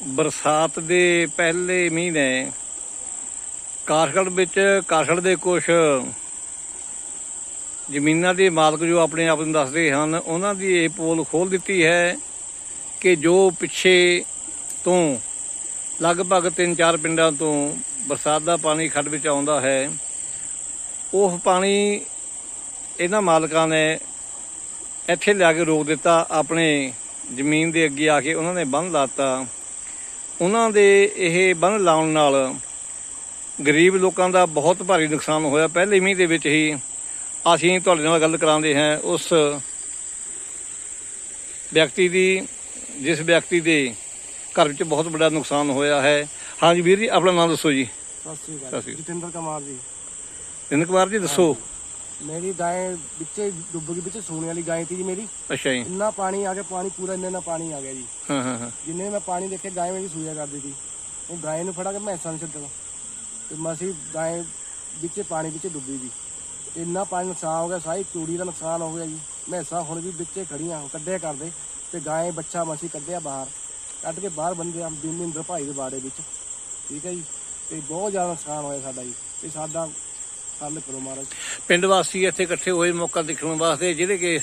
ਬਰਸਾਤ ਦੇ ਪਹਿਲੇ ਮੀਂਹ ਨੇ ਕਾਰਖੜ ਵਿੱਚ ਕਾਰਖੜ ਦੇ ਕੁਝ ਜ਼ਮੀਨਾਂ ਦੇ ਮਾਲਕ ਜੋ ਆਪਣੇ ਆਪ ਨੂੰ ਦੱਸਦੇ ਹਨ, ਉਹਨਾਂ ਦੀ ਇਹ ਪੋਲ ਖੋਲ ਦਿੱਤੀ ਹੈ ਕਿ ਜੋ ਪਿੱਛੇ ਤੋਂ ਲਗਭਗ 3-4 ਪਿੰਡਾਂ ਤੋਂ ਬਰਸਾਤ ਦਾ ਪਾਣੀ ਖੱਡ ਵਿੱਚ ਆਉਂਦਾ ਹੈ, ਉਹ ਪਾਣੀ ਇਹਨਾਂ ਮਾਲਕਾਂ ਨੇ ਇੱਥੇ ਲਿਆ ਕੇ ਰੋਕ ਦਿੱਤਾ, ਆਪਣੇ ਜ਼ਮੀਨ ਦੇ ਅੱਗੇ ਆ ਕੇ ਉਹਨਾਂ ਨੇ ਬੰਨ ਲਾਤਾ ਉਹਨਾਂ ਦੇ ਇਹ ਬੰਨ ਲਾਉਣ ਨਾਲ ਗਰੀਬ ਲੋਕਾਂ ਦਾ ਬਹੁਤ ਭਾਰੀ ਨੁਕਸਾਨ ਹੋਇਆ। ਪਹਿਲੇ ਮੀਂਹ ਦੇ ਵਿੱਚ ਹੀ ਅਸੀਂ ਤੁਹਾਡੇ ਨਾਲ ਗੱਲ ਕਰਾਉਂਦੇ ਹਾਂ। ਉਸ ਵਿਅਕਤੀ ਦੀ ਜਿਸ ਵਿਅਕਤੀ ਦੇ ਘਰ ਵਿੱਚ ਬਹੁਤ ਵੱਡਾ ਨੁਕਸਾਨ ਹੋਇਆ ਹੈ। ਹਾਂਜੀ ਵੀਰ ਜੀ ਆਪਣਾ ਨਾਮ ਦੱਸੋ ਜੀ। ਸਤਿ ਸ੍ਰੀ ਅਕਾਲ। ਜਤਿੰਦਰ ਕੁਮਾਰ ਜੀ। ਦਿਨ ਕੁਮਾਰ ਜੀ ਦੱਸੋ। ਮੇਰੀ ਗਾਂ ਵਿੱਚੇ ਡੁੱਬ ਗਈ ਵਿੱਚ ਸੂਣੇ ਵਾਲੀ ਗਾਂ ਤੀ ਜੀ ਮੇਰੀ। ਅੱਛਾ ਜੀ। ਇੰਨਾ ਪਾਣੀ ਆ ਗਿਆ ਪਾਣੀ ਪੂਰਾ ਇੰਨਾ ਇੰਨਾ ਪਾਣੀ ਆ ਗਿਆ ਜੀ। ਹਾਂ ਹਾਂ ਹਾਂ। ਜਿੰਨੇ ਮੈਂ ਪਾਣੀ ਦੇਖੇ ਗਾਂ ਮੇਰੀ ਸੂਇਆ ਕਰਦੀ ਸੀ। ਉਹ ਗਾਂ ਨੂੰ ਫੜਾ ਕੇ ਮੈਸਾਂ ਨੂੰ ਛੱਡਣਾ। ਤੇ ਮਸੀ ਗਾਂ ਵਿੱਚ ਪਾਣੀ ਵਿੱਚ ਡੁੱਬੀ ਜੀ। ਇੰਨਾ ਪਾਣੀ ਨੁਕਸਾਨ ਹੋ ਗਿਆ ਸਾਰੀ ਚੂੜੀ ਦਾ ਨੁਕਸਾਨ ਹੋ ਗਿਆ ਜੀ। ਮੈਸਾਂ ਹੁਣ ਵੀ ਵਿੱਚੇ ਖੜੀਆਂ ਕੱਢਿਆ ਕਰਦੇ ਤੇ ਗਾਂ ਬੱਚਾ ਮਸੀ ਕੱਢਿਆ ਬਾਹਰ। ਕੱਢ ਕੇ ਬਾਹਰ ਬੰਦੇ ਆ ਬਿੰਦਰ ਭਾਈ ਦੇ ਬਾੜੇ ਵਿੱਚ। ਠੀਕ ਹੈ ਜੀ। ਤੇ ਬਹੁਤ ਜ਼ਿਆਦਾ ਨੁਕਸਾਨ ਹੋਇਆ ਸਾਡਾ ਜੀ। ਤੇ ਸਾਡਾ ਹੱਲ ਕਰੋ ਮਹਾਰਾਜ। ਪਿੰਡ ਵਾਸੀ ਇੱਥੇ ਇਕੱਠੇ ਹੋਏ ਮੌਕਾ ਦੇਖਣ ਵਾਸਤੇ ਜਿਹੜੇ ਕਿ ਇਸ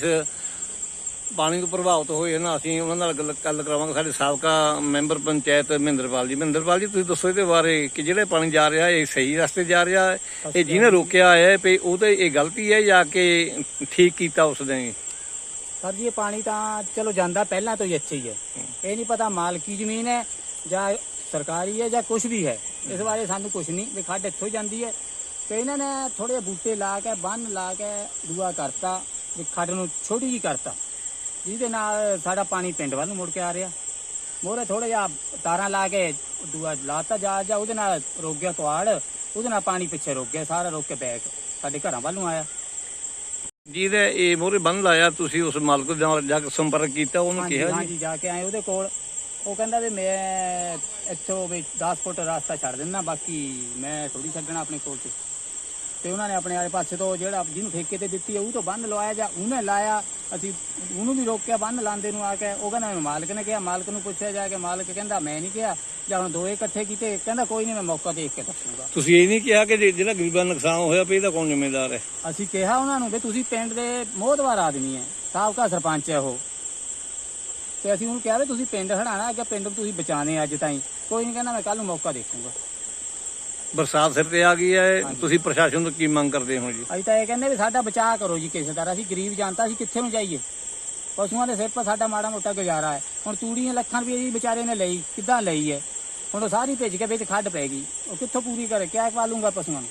ਪਾਣੀ ਤੋਂ ਪ੍ਰਭਾਵਿਤ ਹੋਏ ਨਾ ਅਸੀਂ ਉਹਨਾਂ ਨਾਲ ਗੱਲ ਗੱਲ ਕਰਾਵਾਂਗੇ। ਸਾਡੇ ਸਾਬਕਾ ਮੈਂਬਰ ਪੰਚਾਇਤ ਮਹਿੰਦਰਪਾਲ ਜੀ। ਮਹਿੰਦਰਪਾਲ ਜੀ ਤੁਸੀਂ ਦੱਸੋ ਇਹਦੇ ਬਾਰੇ ਕਿ ਜਿਹੜੇ ਪਾਣੀ ਜਾ ਰਿਹਾ ਇਹ ਸਹੀ ਰਸਤੇ ਜਾ ਰਿਹਾ ਹੈ ਇਹ ਜਿਹਨੇ ਰੋਕਿਆ ਹੈ ਵੀ ਉਹ ਤੇ ਇਹ ਗਲਤੀ ਹੈ ਜਾਂ ਕਿ ਠੀਕ ਕੀਤਾ ਉਸਨੇ ਸਰ ਜੀ ਇਹ ਪਾਣੀ ਤਾਂ ਚਲੋ ਜਾਂਦਾ ਪਹਿਲਾਂ ਤੋਂ ਹੀ ਅੱਛਾ ਹੀ ਹੈ। ਇਹ ਨਹੀਂ ਪਤਾ ਮਾਲਕੀ ਜ਼ਮੀਨ ਹੈ ਜਾਂ ਸਰਕਾਰੀ ਹੈ ਜਾਂ ਕੁਝ ਵੀ ਹੈ। ਇਸ ਬਾਰੇ ਸਾਨੂੰ ਕੁਝ ਨਹੀਂ। ਵੀ ਖੱਡ ਇੱਥੋਂ ਜਾਂਦੀ ਹੈ। ਤੇ ਇਹਨਾਂ ਨੇ ਥੋੜੇ ਬੂਟੇ ਲਾ ਕੇ ਬੰਨ ਲਾ ਕੇ ਦੂਆ ਕਰਤਾ ਵੀ ਖੱਡ ਨੂੰ ਛੋਟੀ ਜੀ ਕਰਤਾ ਜਿਹਦੇ ਨਾਲ ਸਾਡਾ ਪਾਣੀ ਪਿੰਡ ਵੱਲ ਨੂੰ ਮੁੜ ਕੇ ਆ ਰਿਹਾ। ਮੋਰੇ ਥੋੜਾ ਜਿਹਾ ਤਾਰਾਂ ਲਾ ਕੇ ਦੂਆ ਲਾਤਾ ਜਾ ਜਾ ਉਹਦੇ ਨਾਲ ਰੁਕ ਗਿਆ ਕੁਆੜ ਉਹਦੇ ਨਾਲ ਪਾਣੀ ਪਿੱਛੇ ਰੁਕ ਗਿਆ ਸਾਰਾ ਰੁਕ ਕੇ ਬੈਕ ਸਾਡੇ ਘਰਾਂ ਵੱਲ ਨੂੰ ਆਇਆ। ਜਿਹਦੇ ਇਹ ਮੋਰੇ ਬੰਨ ਲਾਇਆ ਤੁਸੀਂ ਉਸ ਮਾਲਕ ਦੇ ਨਾਲ ਜਾ ਕੇ ਸੰਪਰਕ ਕੀਤਾ ਉਹਨੂੰ ਕਿਹਾ ਜੀ? ਹਾਂਜੀ ਜਾ ਕੇ ਆਏ ਉਹਦੇ ਕੋਲ। ਉਹ ਕਹਿੰਦਾ ਵੀ ਮੈਂ ਇੱਥੋਂ ਵੀ 10 ਫੁੱਟ ਰਸਤਾ ਛੱਡ ਦਿੰਦਾ ਬਾਕੀ ਮੈਂ ਥੋੜੀ ਛੱਡਣਾ ਆਪਣੇ ਕੋਲ ਤੇ। ਤੇ ਉਹਨਾਂ ਨੇ ਆਪਣੇ ਵਾਲੇ ਪਾਸੇ ਤੋਂ ਜਿਹੜਾ ਜਿਹਨੂੰ ਠੇਕੇ ਤੇ ਦਿੱਤੀ ਹੈ ਉਹ ਤੋਂ ਬੰਨ ਲਵਾਇਆ ਜਾਂ ਉਹਨੇ ਲਾਇਆ ਅਸੀਂ ਉਹਨੂੰ ਵੀ ਰੋਕਿਆ ਬੰਨ ਲਾਉਂਦੇ ਨੂੰ ਆ ਕੇ ਉਹ ਕਹਿੰਦਾ ਮੈਨੂੰ ਮਾਲਕ ਨੇ ਕਿਹਾ ਮਾਲਕ ਨੂੰ ਪੁੱਛਿਆ ਜਾ ਕੇ ਮਾਲਕ ਕਹਿੰਦਾ ਮੈਂ ਨਹੀਂ ਕਿਹਾ ਜਾਂ ਹੁਣ ਦੋਏ ਇਕੱਠੇ ਕੀਤੇ ਕਹਿੰਦਾ ਕੋਈ ਨਹੀਂ ਮੈਂ ਮੌਕਾ ਦੇਖ ਕੇ ਦੱਸੂਗਾ। ਤੁਸੀਂ ਇਹ ਨਹੀਂ ਕਿਹਾ ਕਿ ਜੇ- ਜਿਹੜਾ ਗਰੀਬਾਂ ਦਾ ਨੁਕਸਾਨ ਹੋਇਆ ਪਈ ਇਹਦਾ ਕੌਣ ਜ਼ਿੰਮੇਦਾਰ ਹੈ? ਅਸੀਂ ਕਿਹਾ ਉਹਨਾਂ ਨੂੰ ਵੀ ਤੁਸੀਂ ਪਿੰਡ ਦੇ ਮੋਹਦਵਾਰ ਆਦਮੀ ਹੈ ਸਾਬਕਾ ਸਰਪੰਚ ਹੈ ਉਹ। ਤੇ ਅਸੀਂ ਉਹਨੂੰ ਕਿਹਾ ਵੀ ਤੁਸੀਂ ਪਿੰਡ ਹਟਾਣਾ ਅੱਗੇ ਪਿੰਡ ਨੂੰ ਤੁਸੀਂ ਬਚਾਣੇ ਅੱਜ ਤਾਈਂ। ਕੋਈ ਨਹੀਂ ਕਹਿੰਦਾ ਮੈਂ ਕੱਲ ਨੂੰ ਮੌਕਾ ਦੇਖੂੰਗਾ। ਬਰਸਾਤ ਸਿਰ ਤੇ ਆ ਗਈ ਹੈ ਤੁਸੀਂ ਪ੍ਰਸ਼ਾਸਨ ਤੋਂ ਕੀ ਮੰਗ ਕਰਦੇ ਹੋ ਜੀ? ਅਸੀਂ ਤਾਂ ਇਹ ਕਹਿੰਦੇ ਵੀ ਸਾਡਾ ਬਚਾਅ ਕਰੋ ਜੀ ਕਿਸੇ ਤਰ੍ਹਾਂ ਅਸੀਂ ਗਰੀਬ ਜਨਤਾ ਅਸੀਂ ਕਿੱਥੇ ਨੂੰ ਜਾਈਏ? ਪਸ਼ੂਆਂ ਦੇ ਸਿਰ 'ਤੇ ਸਾਡਾ ਮਾੜਾ ਮੋਟਾ ਗੁਜ਼ਾਰਾ ਹੈ। ਹੁਣ ਤੂੜੀਆਂ ਲੱਖਾਂ ਰੁਪਏ ਦੀ ਵਿਚਾਰੇ ਨੇ ਲਈ ਕਿੱਦਾਂ ਲਈ ਹੈ? ਹੁਣ ਉਹ ਸਾਰੀ ਭੇਜ ਕੇ ਵਿੱਚ ਖੱਡ ਪੈ ਗਈ। ਉਹ ਕਿੱਥੋਂ ਪੂਰੀ ਕਰੇ? ਕਿਆ ਪਾਲੂਗਾ ਪਸ਼ੂਆਂ ਨੂੰ?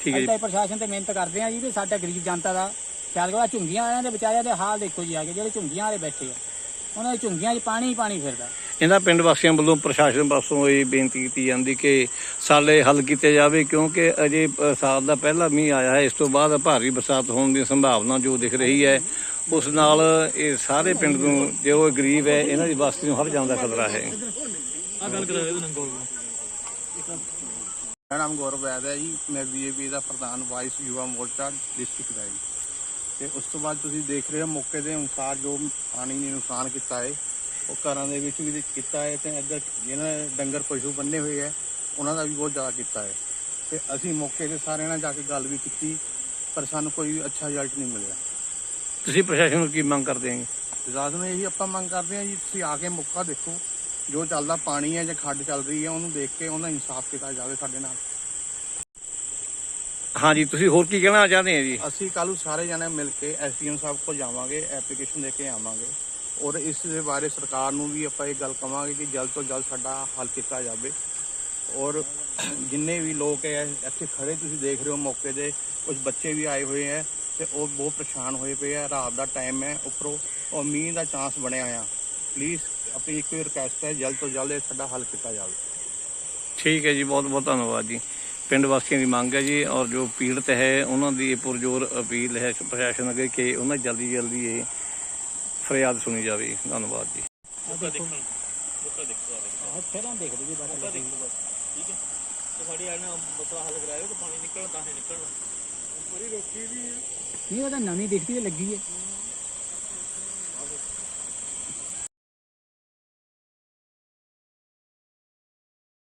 ਠੀਕ ਹੈ ਜੀ। ਪ੍ਰਸ਼ਾਸਨ ਤੇ ਮਿਹਨਤ ਕਰਦੇ ਆ ਜੀ ਵੀ ਸਾਡਾ ਗਰੀਬ ਜਨਤਾ ਦਾ ਖਿਆਲ ਕਰੋ ਝੁੰਗੀਆਂ ਵਾਲਿਆਂ ਦੇ ਵਿਚਾਰਿਆਂ ਦੇ ਹਾਲ ਦੇਖੋ ਜੀ ਆ ਕੇ ਜਿਹੜੇ ਝੁੰਗੀਆਂ ਵਾਲੇ ਬੈਠੇ ਆ। ਉਹਨਾਂ ਦੇ ਝੁੰਗੀਆਂ 'ਚ ਪਾਣੀ ਹੀ ਪਾਣੀ ਫਿਰਦਾ। ਇਹਨਾਂ ਪਿੰਡ ਵਾਸੀਆਂ ਵੱਲੋਂ ਪ੍ਰਸ਼ਾਸਨ ਪਾਸੋਂ ਇਹ ਬੇਨਤੀ ਕੀਤੀ ਜਾਂਦੀ ਕਿ ਸਾਲੇ ਹੱਲ ਕੀਤੇ ਜਾਵੇ ਕਿਉਂਕਿ ਅਜੇ ਬਰਸਾਤ ਦਾ ਪਹਿਲਾ ਮੀਂਹ ਆਇਆ ਹੈ ਇਸ ਤੋਂ ਬਾਅਦ ਭਾਰੀ ਬਰਸਾਤ ਹੋਣ ਦੀ ਸੰਭਾਵਨਾ ਜੋ ਦਿਖ ਰਹੀ ਹੈ ਉਸ ਨਾਲ ਇਹ ਸਾਰੇ ਪਿੰਡ ਨੂੰ ਜੋ ਗਰੀਬ ਹੈ ਇਹਨਾਂ ਦੀ ਬਸਤੀ ਨੂੰ ਹਰ ਜਾਣ ਦਾ ਖਤਰਾ ਹੈ। ਮੇਰਾ ਨਾਮ ਗੌਰਵ ਵੈਦ ਹੈ ਜੀ ਮੈਂ ਬੀਜੇਪੀ ਦਾ ਪ੍ਰਧਾਨ ਵਾਈਸ ਯੁਵਾ ਮੋਰਚਾ ਡਿਸਟ੍ਰਿਕਟ ਦਾ ਜੀ। ਤੇ ਉਸ ਤੋਂ ਬਾਅਦ ਤੁਸੀਂ ਦੇਖ ਰਹੇ ਹੋ ਮੌਕੇ ਦੇ ਅਨੁਸਾਰ ਜੋ ਪਾਣੀ ਨੇ ਨੁਕਸਾਨ ਕੀਤਾ ਹੈ ਉਹ ਘਰਾਂ ਦੇ ਵਿੱਚ ਵੀ ਕੀਤਾ ਹੈ ਤੇ ਇੱਧਰ ਜਿਹਨਾਂ ਡੰਗਰ ਪਸ਼ੂ ਬੰਨੇ ਹੋਏ ਹੈ ਉਹਨਾਂ ਦਾ ਵੀ ਬਹੁਤ ਜ਼ਿਆਦਾ ਕੀਤਾ ਹੈ। ਤੇ ਅਸੀਂ ਮੌਕੇ ਤੇ ਸਾਰਿਆਂ ਨਾਲ ਜਾ ਕੇ ਗੱਲ ਵੀ ਕੀਤੀ ਪਰ ਸਾਨੂੰ ਕੋਈ ਅੱਛਾ ਰਿਜ਼ਲਟ ਨਹੀਂ ਮਿਲਿਆ। ਤੁਸੀਂ ਪ੍ਰਸ਼ਾਸਨ ਨੂੰ ਕੀ ਮੰਗ ਕਰਦੇ ਹੋ? ਰਾਤ ਨੂੰ ਇਹੀ ਆਪਾਂ ਮੰਗ ਕਰਦੇ ਹਾਂ ਜੀ ਤੁਸੀਂ ਆ ਕੇ ਮੌਕਾ ਦੇਖੋ। ਜੋ ਚੱਲਦਾ ਪਾਣੀ ਹੈ ਜਾਂ ਖੱਡ ਚੱਲ ਰਹੀ ਹੈ ਉਹਨੂੰ ਦੇਖ ਕੇ ਉਹਦਾ ਇਨਸਾਫ ਕੀਤਾ ਜਾਵੇ ਸਾਡੇ ਨਾਲ। ਹਾਂਜੀ ਤੁਸੀਂ ਹੋਰ ਕੀ ਕਹਿਣਾ ਚਾਹੁੰਦੇ ਹੋ ਜੀ? ਅਸੀਂ ਕੱਲ੍ਹ ਨੂੰ ਸਾਰੇ ਜਣੇ ਮਿਲ ਕੇ ਐਸਡੀਐਮ ਸਾਹਿਬ ਕੋਲ ਜਾਵਾਂਗੇ ਐਪਲੀਕੇਸ਼ਨ ਦੇ ਕੇ ਆਵਾਂਗੇ। ਔਰ ਇਸ ਦੇ ਬਾਰੇ ਸਰਕਾਰ ਨੂੰ ਵੀ ਆਪਾਂ ਇਹ ਗੱਲ ਕਵਾਂਗੇ ਕਿ ਜਲਦ ਤੋਂ ਜਲਦ ਸਾਡਾ ਹੱਲ ਕੀਤਾ ਜਾਵੇ। ਔਰ ਜਿੰਨੇ ਵੀ ਲੋਕ ਹੈ ਇੱਥੇ ਖੜੇ ਤੁਸੀਂ ਦੇਖ ਰਹੇ ਹੋ ਮੌਕੇ ਦੇ ਕੁਝ ਬੱਚੇ ਵੀ ਆਏ ਹੋਏ ਹੈ ਤੇ ਉਹ ਬਹੁਤ ਪਰੇਸ਼ਾਨ ਹੋਏ ਪਏ ਆ ਰਾਤ ਦਾ ਟਾਈਮ ਹੈ ਉੱਪਰੋਂ ਔਰ ਮੀਂਹ ਦਾ ਚਾਂਸ ਬਣਿਆ ਆ ਪਲੀਜ਼ ਆਪਣੀ ਇੱਕ ਰਿਕੁਐਸਟ ਹੈ, ਜਲਦ ਤੋਂ ਜਲਦ ਇਹ ਸਾਡਾ ਹੱਲ ਕੀਤਾ ਜਾਵੇ। ਠੀਕ ਹੈ ਜੀ, ਬਹੁਤ ਬਹੁਤ ਧੰਨਵਾਦ ਜੀ। ਪਿੰਡ ਵਾਸੀਆਂ ਦੀ ਮੰਗ ਹੈ ਜੀ ਔਰ ਜੋ ਪੀੜਤ ਹੈ, ਉਹਨਾਂ ਦੀ ਇਹ ਪੁਰਜੋਰ ਅਪੀਲ ਹੈ ਪ੍ਰਸ਼ਾਸਨ ਅੱਗੇ ਕਿ ਉਹਨਾਂ ਜਲਦੀ ਜਲਦੀ ਇਹ ਫਰਿਆਦ ਸੁਣੀ ਜਾਵੇ। ਧੰਨਵਾਦ ਜੀ। ਆਹ ਫਿਰਾਂ ਦੇਖਦੇ ਜੀ ਬਾਤ ਠੀਕ ਹੈ। ਤੇ ਸਾਡੀ ਆਣਾ ਮਸਲਾ ਹੱਲ ਕਰਾਇਓ ਕਿ ਪਾਣੀ ਨਿਕਲਣ ਤਾਂ ਹੀ ਨਿਕਲਣਾ। ਨਹੀਂ ਉਹ ਤਾਂ ਨਵੀਂ ਦਿਖਦੀ ਤੇ ਲੱਗੀ ਹੈ।